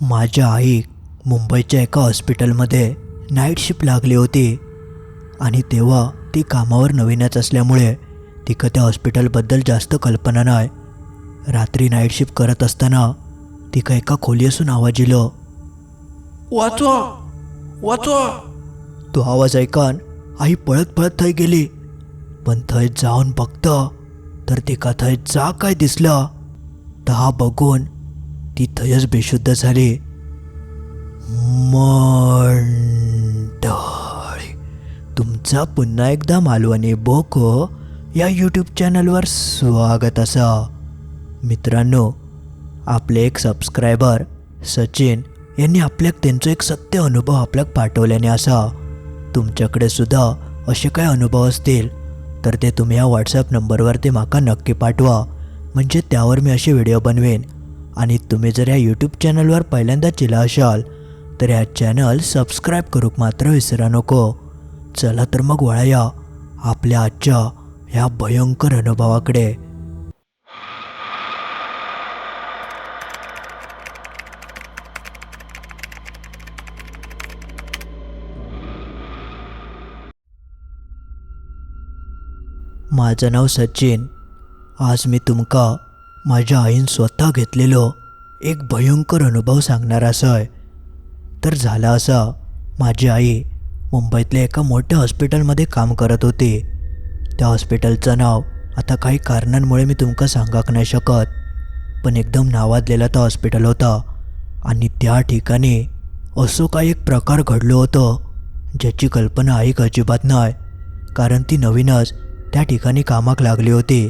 माझ्या आई मुंबईच्या एका हॉस्पिटलमध्ये नाईट शिफ्ट लागली होती. आणि तेव्हा ती कामावर नवीनच असल्यामुळे तिकं त्या हॉस्पिटलबद्दल जास्त कल्पना नाही. रात्री नाईट शिफ्ट करत असताना तिका एका खोली असून आवाज इलो वाचवा वाचवा. तो आवाज ऐकून आई पळत पळत थंय गेली. पण थंय जाऊन बघतं तर तिका थंय जा काय दिसलं. ता बघून ती बेशुद्ध झाली. मंडळी तुमचा पुन्हा एकदा मालवणी बोको या यूट्यूब चॅनलवर स्वागत असा. मित्रांनो आपले एक सबस्क्रायबर सचिन यांनी आपल्याक त्यांचो एक सत्य अनुभव आपल्याक पाठवल्याने असा. तुमच्याकडे सुद्धा असे काय अनुभव असतील तर ते तुम्ही या व्हॉट्सॲप नंबरवर ते माका नक्की पाठवा. म्हणजे त्यावर मी असे व्हिडिओ बनवेन. आणि तुम्ही जर या यूट्यूब चॅनलवर पहिल्यांदा चिला असाल तर ह्या चॅनल सबस्क्राईब करूक मात्र विसरा नको. चला तर मग वळूया आपल्या आजच्या ह्या भयंकर अनुभवाकडे. माझं नाव सचिन. आज मी तुमका माझ्या आईन स्वतः घेतलेलो एक भयंकर अनुभव सांगणार असं तर झालं असा माझी आई मुंबईतल्या एका मोठ्या हॉस्पिटलमध्ये काम करत होती. त्या हॉस्पिटलचं नाव आता काही कारणांमुळे मी तुमका सांगाक नाही शकत पण एकदम नावाजलेला तो हॉस्पिटल होता आणि त्या ठिकाणी असो काही एक प्रकार घडलो होतो ज्याची कल्पना आईक अजिबात नाही कारण ती नवीनच त्या ठिकाणी कामाक लागली होती.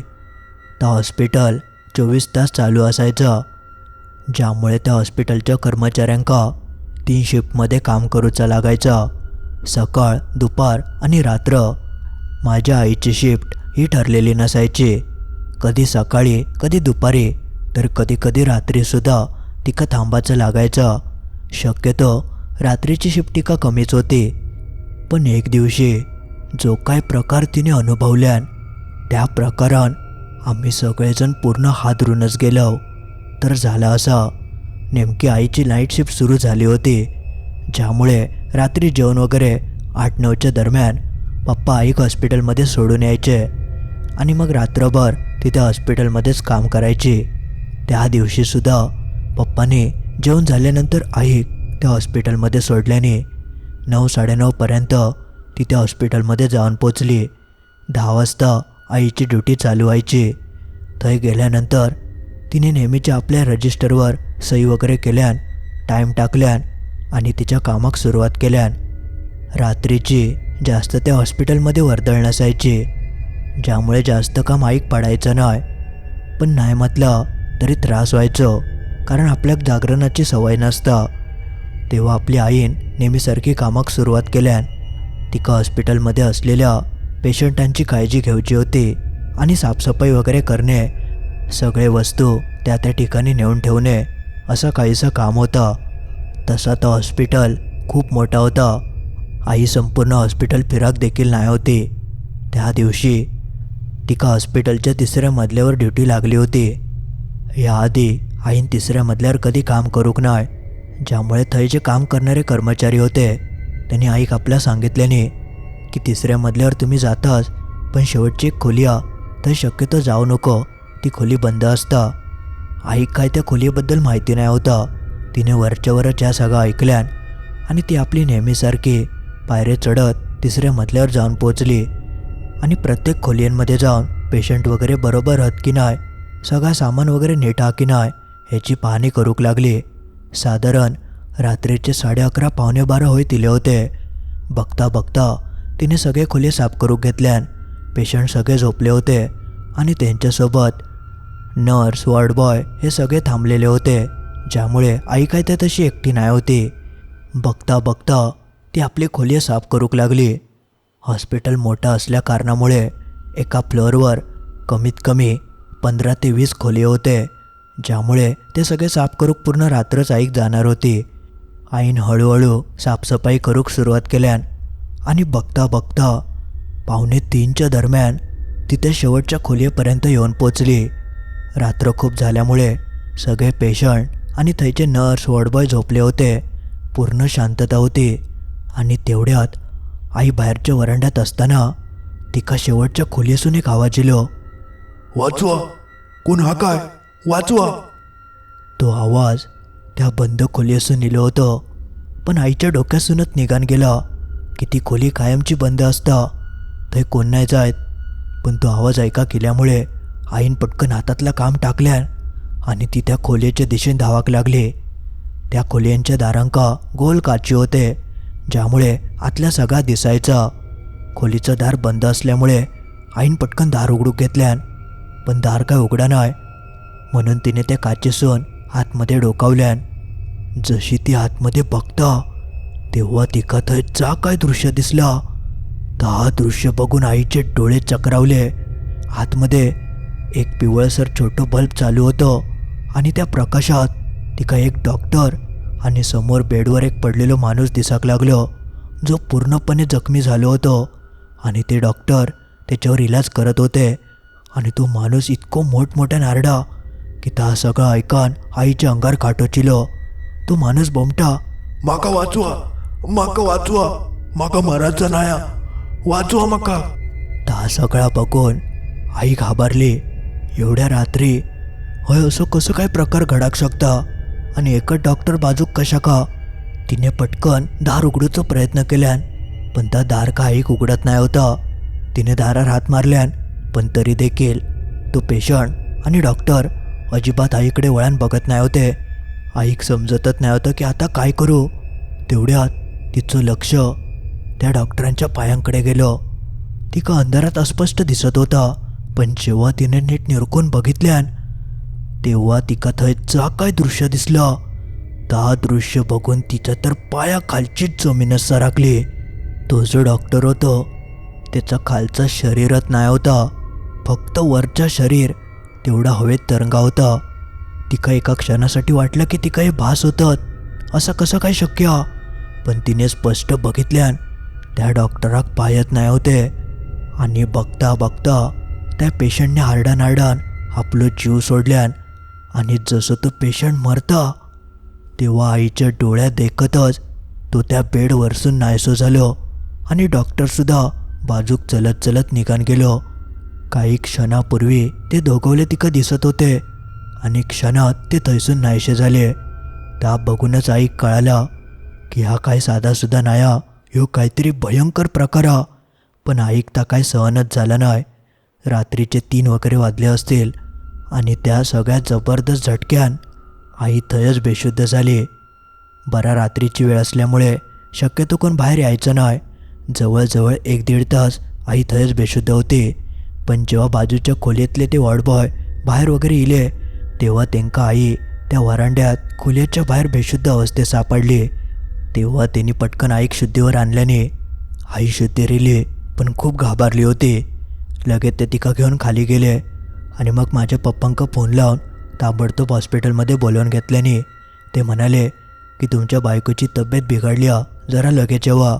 त्या हॉस्पिटल चोवीस तास चालू असायचं ज्यामुळे त्या हॉस्पिटलच्या कर्मचाऱ्यांका तीन शिफ्टमध्ये काम करूचा लागायचं. सकाळ दुपार आणि रात्र. माझ्या आईची शिफ्ट ही ठरलेली नसायची. कधी सकाळी कधी दुपारी तर कधी कधी रात्रीसुद्धा तिका थांबायचं लागायचं. शक्यतो रात्रीची शिफ्ट तिका कमीच होती. पण एक दिवशी जो काय प्रकार तिने अनुभवल्यान त्या प्रकारान आम्ही सगळेजण पूर्ण हादरूनच गेलो. तर झालं असा. नेमकी आईची नाईट शिफ्ट सुरू झाली होती. ज्यामुळे रात्री जेवण वगैरे आठ नऊच्या दरम्यान पप्पा आईक हॉस्पिटलमध्ये सोडून यायचे आणि मग रात्रभर तिथे हॉस्पिटलमध्येच काम करायची. त्या दिवशीसुद्धा पप्पाने जेवण झाल्यानंतर आई त्या हॉस्पिटलमध्ये सोडल्याने नऊ साडेनऊपर्यंत ती त्या हॉस्पिटलमध्ये जाऊन पोचली. दहा वाजता आईची ड्युटी चालू व्हायची. थंय गेल्यानंतर तिने नेहमीच्या आपल्या रजिस्टरवर सही वगैरे केल्यान टाईम टाकल्यान आणि तिच्या कामाक सुरुवात केल्यान. रात्रीची जास्त त्या हॉस्पिटलमध्ये वर्दळ नसायची ज्यामुळे जास्त काम ऐक पडायचं नाही पण नाही म्हटलं तरी त्रास व्हायचो कारण आपल्याक जागरणाची सवय नसता. तेव्हा आपली आईन नेहमीसारखी कामाक सुरुवात केल्यान तिका हॉस्पिटलमध्ये असलेल्या पेशंटांची काळजी घ्यायची होती आणि साफसफाई वगैरे करणे सगळे वस्तू त्या त्या ठिकाणी नेऊन ठेवणे असं काहीसं काम होतं. तसा तो हॉस्पिटल खूप मोठा होता. आई संपूर्ण हॉस्पिटल फिराक देखील नाही होती. त्या दिवशी तिका हॉस्पिटलच्या तिसऱ्या मजल्यावर ड्युटी लागली होती. याआधी आईन तिसऱ्या मजल्यावर कधी काम करूक नाही ज्यामुळे थंय जे काम करणारे कर्मचारी होते त्यांनी आईक आपल्या सांगितल्याने की तिसऱ्या मजल्यावर तुम्ही जाताच पण शेवटची एक खोली आ. तर शक्यतो जाऊ नको. ती खोली बंद असता. आई काय त्या खोलीबद्दल माहिती नाही होता. तिने वरच्यावरच या सगळं ऐकल्यान आणि ती आपली नेहमीसारखी पायरे चढत तिसऱ्या मजल्यावर जाऊन पोचली आणि प्रत्येक खोलींमध्ये जाऊन पेशंट वगैरे बरोबर हत की नाही सगळा सामान वगैरे नीट हा की नाही ह्याची पाहणी करूक लागली. साधारण रात्रीचे साडे अकरा पावणे बारा होय दिले होते. बघता बघता तिने सगळे खोली साफ करून घेतल्यान पेशंट सगळे झोपले होते आणि त्यांच्यासोबत नर्स वॉर्ड बॉय हे सगळे थांबलेले होते ज्यामुळे आई काय त्या तशी एकटी नाही होती. बघता बघता ती आपली खोली साफ करूक लागली. हॉस्पिटल मोठं असल्या कारणामुळे एका फ्लोअरवर कमीत कमी पंधरा ते वीस खोली होते ज्यामुळे ते सगळे साफ करूक पूर्ण रात्रच आईक जाणार होती. आईन हळूहळू साफसफाई करूक सुरुवात केल्यान आणि बघता बघता पावणे तीनच्या दरम्यान तिथे शेवटच्या खोलीपर्यंत येऊन पोचली. रात्र खूप झाल्यामुळे सगळे पेशंट आणि थंयचे नर्स वॉर्डबॉय झोपले होते. पूर्ण शांतता होती आणि तेवढ्यात आई बाहेरच्या वरांड्यात असताना तिका शेवटच्या खोलीसून एक आवाज येलो. वाचवा. कोण हा काय? वाचवा. तो आवाज त्या बंद खोलीसून इलो होतो. पण आईच्या डोक्यासूनच निघान गेला. की ती खोली कायमची बंद असता थंय कोण नाही जायत. पण तो आवाज ऐका केल्यामुळे आईन पटकन हातातलं काम टाकल्यान आणि ती त्या खोलीच्या दिशेने धावाक लागली. त्या खोल्यांच्या दारांका गोल काची होते ज्यामुळे आतल्या सगळा दिसायचा. खोलीचं दार बंद असल्यामुळे आईन पटकन दार उघडूक घेतल्यान पण दार काय उघडा नाही म्हणून तिने त्या काचेसून आतमध्ये डोकावल्यान जशी ती आतमध्ये बघता तेव्हा तिका थंय जा काय दृश्य दिसला. ता दृश्य बघून आईचे डोळे चक्रावले. आतमध्ये एक पिवळसर छोटं बल्ब चालू होतं आणि त्या प्रकाशात तिका एक डॉक्टर आणि समोर बेडवर एक पडलेलो माणूस दिसाक लागलो. जो पूर्णपणे जखमी झालो होतो आणि ते डॉक्टर त्याच्यावर इलाज करत होते आणि तो माणूस इतको मोठमोठ्या नारडा की ता सगळं ऐकान आईच्या अंगार काटोचिलो तो माणूस बोमटा माका वाचवा. माका वाचवा. माका मरायचं नाया. वाचवा माका. ता सगळा बघून आई घाबरली. एवढ्या रात्री होय असं कसं काय प्रकार घडाक शकता? आणि एकच डॉक्टर बाजूक कशा का? तिने पटकन दार उघडूचा प्रयत्न केल्यान पण त्या दार का आईक उघडत नाही होता. तिने दारार हात मारल्यान पण तरी देखील तो पेशंट आणि डॉक्टर अजिबात आईकडे वळण बघत नाही होते. आईक समजतच नाही होतं की आता काय करू? तेवढ्यात तिचं लक्ष त्या डॉक्टरांच्या पायांकडे गेलं. ती का अंधारात अस्पष्ट दिसत होता पण जेव्हा तिने नीट निरकून बघितल्यान तेव्हा तिका थंय जा काय दृश्य दिसलं. ता दृश्य बघून तिच्या तर पायाखालचीच जमीनच सरकली तो जो डॉक्टर होतो त्याचा खालचा शरीरच नाही होता फक्त वरचा शरीर तेवढा हवेत तरंगा होता. तिका एका क्षणासाठी वाटलं की तिका हे भास होतं असं कसं काय शक्य? पण तिने स्पष्ट बघितल्यान त्या डॉक्टराक पायत नाही होते. आणि बघता बघता त्या पेशंटने हारडान हार्डन आपलो जीव सोडल्यान आणि जसं तो पेशंट मरता तेव्हा आईच्या डोळ्या देखतच तो त्या बेडवरसून नायसो झालो आणि डॉक्टरसुद्धा बाजूक चलत चलत निघान गेलो. काही क्षणापूर्वी ते दोघवले तिका दिसत होते आणि क्षणात ते थंयसून नाहीसे झाले. त्या बघूनच आई कळाला की हा काय साधासुद्धा नाया ह्यो काहीतरी भयंकर प्रकार हा. पण ऐकता काय सहनच झाला नाही. रात्रीचे तीन वगैरे वाजले असतील आणि त्या सगळ्यात जबरदस्त झटक्यान आई थंयच बेशुद्ध झाली. बरा रात्रीची वेळ असल्यामुळे शक्यतो कोण बाहेर यायचं नाही. जवळजवळ एक दीड तास आई थंयच बेशुद्ध होती. पण जेव्हा बाजूच्या खोलीतले ते वॉर्डबॉय बाहेर वगैरे इले तेव्हा त्यांका आई त्या वरांड्यात खोलीच्या बाहेर बेशुद्ध अवस्थेत सापडली. तेव्हा त्यांनी पटकन आईक शुद्धीवर आणल्याने आई शुद्धी रेली पण खूप घाबरली होती. लगेच ते तिका घेऊन खाली गेले आणि मग माझ्या पप्पांका फोन लावून ताबडतोब हॉस्पिटलमध्ये बोलवून घेतल्याने ते म्हणाले की तुमच्या बायकोची तब्येत बिघडली हा, जरा लगेच येवा.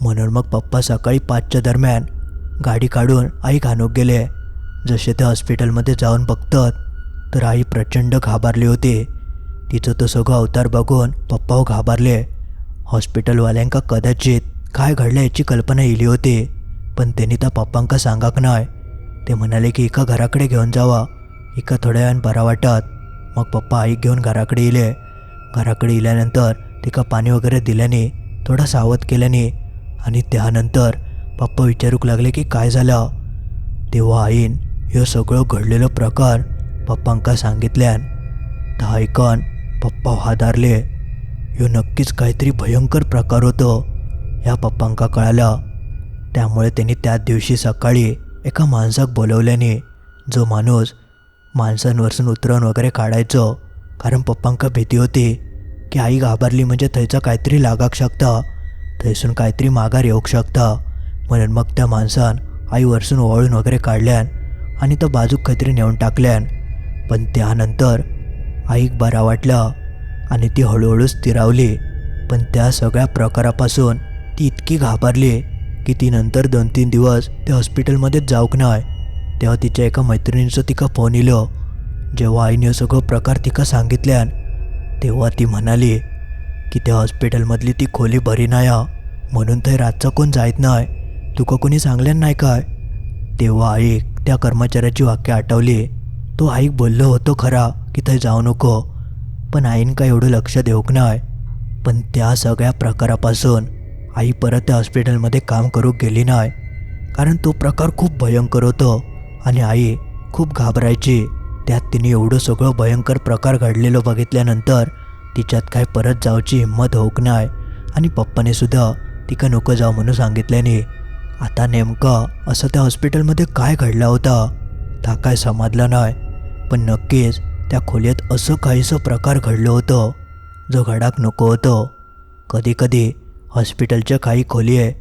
म्हणून मग पप्पा सकाळी पाचच्या दरम्यान गाडी काढून आई घाणूक गेले. जसे ते हॉस्पिटलमध्ये जाऊन बघतात तर आई प्रचंड घाबरली होती. तिचं तो सगळं अवतार बघून पप्पा घाबरले. हॉस्पिटलवाल्यांका कदाचित काय घडलं याची कल्पना येली होती पण त्यांनी त्या पप्पांका सांगाक नाही. ते म्हणाले की एका घराकडे घेऊन जावा एका थोड्या वेळान बरा वाटत. मग पप्पा आईक घेऊन घराकडे येले घराकडे येल्यानंतर तिका पाणी वगैरे दिल्याने थोडा सावध केल्याने आणि त्यानंतर पप्पा विचारूक लागले की काय झालं. तेव्हा आईन ह्यो सगळं घडलेलो प्रकार पप्पांका सांगितल्यान तर ऐकन पप्पा हादारले. ह्यो नक्कीच काहीतरी भयंकर प्रकार होतो ह्या पप्पांका कळालं. त्यामुळे त्यांनी त्याच दिवशी सकाळी एका माणसाक बोलवल्याने जो माणूस माणसांवरसून उतरवून वगैरे काढायचो कारण पप्पांका भीती होती की आई घाबरली म्हणजे थंयचं काहीतरी लागाक शकता थंयसून काहीतरी माघार येऊक शकता. म्हणून मग त्या माणसान आईवरसून ओवाळून वगैरे काढल्यान आणि तो बाजूक काहीतरी नेऊन टाकल्यान. पण त्यानंतर आईक बरा वाटलं आणि ती हळूहळू स्थिरावली. पण त्या सगळ्या प्रकारापासून ती इतकी घाबरली की ती नंतर दोन तीन दिवस त्या हॉस्पिटलमध्येच जाऊक नाही तेव्हा तिच्या एका मैत्रिणीचं तिका फोन इलो जेव्हा आईने हे सगळं प्रकार तिका सांगितल्यान तेव्हा ती म्हणाली की त्या हॉस्पिटलमधली ती खोली बरी नाही हा. म्हणून थंय रातचं कोण जायत नाही तुका कोणी सांगल्यान नाही काय? तेव्हा आईक त्या कर्मचाऱ्याची वाक्य आठवली. तो आईक बोललो होतो खरा की थंय जाऊ नको. पण आईन काय एवढं लक्ष देऊक नाही पण त्या सगळ्या प्रकारापासून आई परत त्या हॉस्पिटलमध्ये काम करू गेली नाही कारण तो प्रकार खूप भयंकर होतो आणि आई खूप घाबरायची. त्यात तिने एवढं सगळं भयंकर प्रकार घडलेलं बघितल्यानंतर तिच्यात काय परत जाऊची हिंमत होक नाही आणि पप्पाने सुद्धा तिका नको जाऊ म्हणून सांगितल्याने आता नेमकं असं त्या हॉस्पिटलमध्ये काय घडला होता? था काय समजला नाही पण नक्कीच त्या खोलीत असं काहीसं प्रकार घडलं होतं जो घडाक नको होतं. कधीकधी हॉस्पिटलच्या काही खोली आहे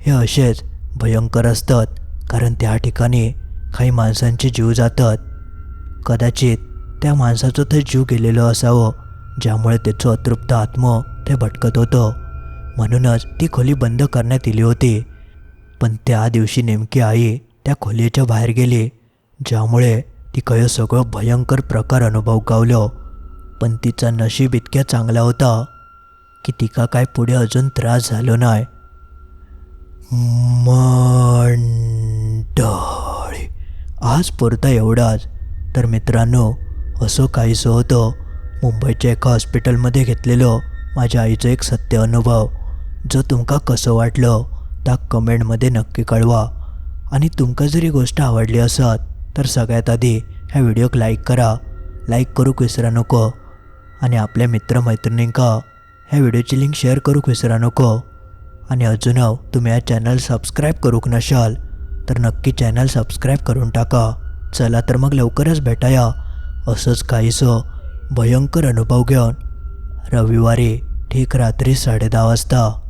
हे असेच भयंकर असतात कारण त्या ठिकाणी काही माणसांचे जीव जातात. कदाचित त्या माणसाचं ते जीव गेलेलं असावं ज्यामुळे त्याचं अतृप्त आत्म ते भटकत होतं. म्हणूनच ती खोली बंद करण्यात आली होती. पण त्या दिवशी नेमकी आई त्या खोलीच्या बाहेर गेली ज्यामुळे तिकं काही सगळं भयंकर प्रकार अनुभव गावलं. पण तिचा नशीब इतक्या चांगला होता की तिका काय पुढे अजून त्रास झालो नाही. मंडळी आज पुरता एवढाच. तर मित्रांनो असं काहीसं होतं. मुंबईच्या एका हॉस्पिटलमध्ये घेतलेलं माझ्या आईचं एक सत्य अनुभव. जो तुमका कसं वाटलं त्या कमेंटमध्ये नक्की कळवा. आणि तुमका जर ही गोष्ट आवडली असत तर सगळ्यात आधी ह्या व्हिडिओक लाईक करा लाईक करूक विसरा नको आणि आपल्या मित्रमैत्रिणींका ह्या व्हिडिओची लिंक शेअर करूक विसरा नको. आणि अजून तुम्ही हा चॅनल सबस्क्राईब करूक नशाल तर नक्की चॅनल सबस्क्राईब करून टाका. चला तर मग लवकरच भेटाया. असंच काहीसं भयंकर अनुभव घेऊन रविवारी ठीक रात्री साडेदहा वाजता